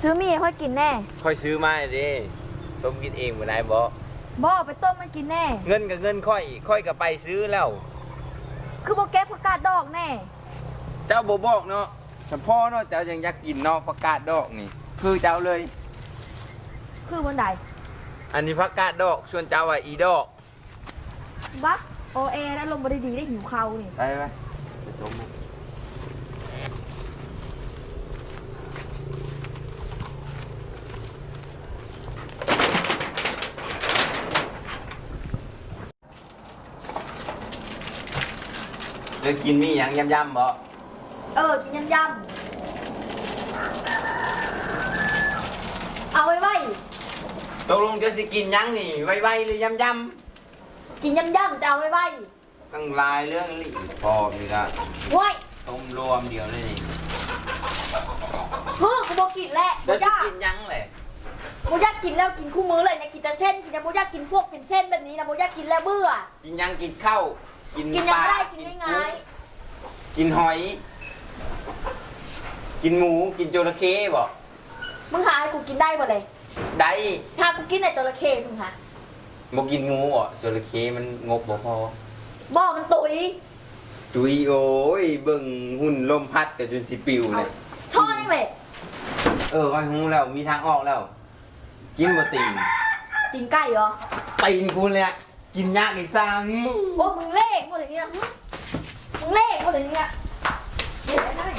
ซื้อมีให้ค่อยกินแน่ค่อยซื้อมาเด้ต้มกินเองบ่ได้บ่บ่ไปต้มมันกินแน่ เงินกับเงินค่อย ค่อยก็ไปซื้อแล้ว คือบ่เก็บผักกาดดอกแน่ เจ้าบ่บอกเนาะสะพ่อเนาะเจ้ายังอยากกินเนาะผักกาดดอกนี่ คือเจ้าเลย คือบนใดอันนี้ผักกาดดอกส่วนเจ้าว่าอีดอกบักโอเอแล้วลมบ่ได้ดีได้หิวเขานี่ ไปไปไปต้มมัน เดี๋ยวกินมีหยังยำๆบ่เออ กินยำยำเอาไว้ไว้ตกลงจะสิกินหยังนี่ไวๆหรือยำกินยำยำจะเอาไว้ไว้ๆตั้งหลายเรื่องนี่พอมีละไว้ต้มรวมเดียวเลยนี่เฮ้อกูบ่กินแล้วแล้บ่วสิยากกินหยังแหละบ่อยากกินแล้วกินคู่มื้อเลยเนี่ยกินแต่เส้นกินแต่บ่อยากกินพวกเป็นเส้นแบบนี้นะบ่อยากกินแล้วเบื่อ กินหยังกินข้าวกินกินปยังลาไม่ได้กินง่าย กินหอย กินหมู กินจระเข้บ่ๆมึงหาให้กูกินได้บ่เลยได้ถ้ากูกินแต่จระเข้มึงหาบ่กินหมูบ่จระเข้มันงบบ่พอ บ่มันตุยตุยโอ้ยเบิ่งหุ่นลมพัดก็จนสิปิวเลยช่อยังเลยเออก็หูแล้วมีทางออกแล้ว กินบ่ตีนกินไก่เหรอตีนกูเลยอะกินยากอีกจังโอ้มึงเลขหมดเลยเนี่ยหึมึง เลขหมดเลยเนี่ยเดี๋ยวได้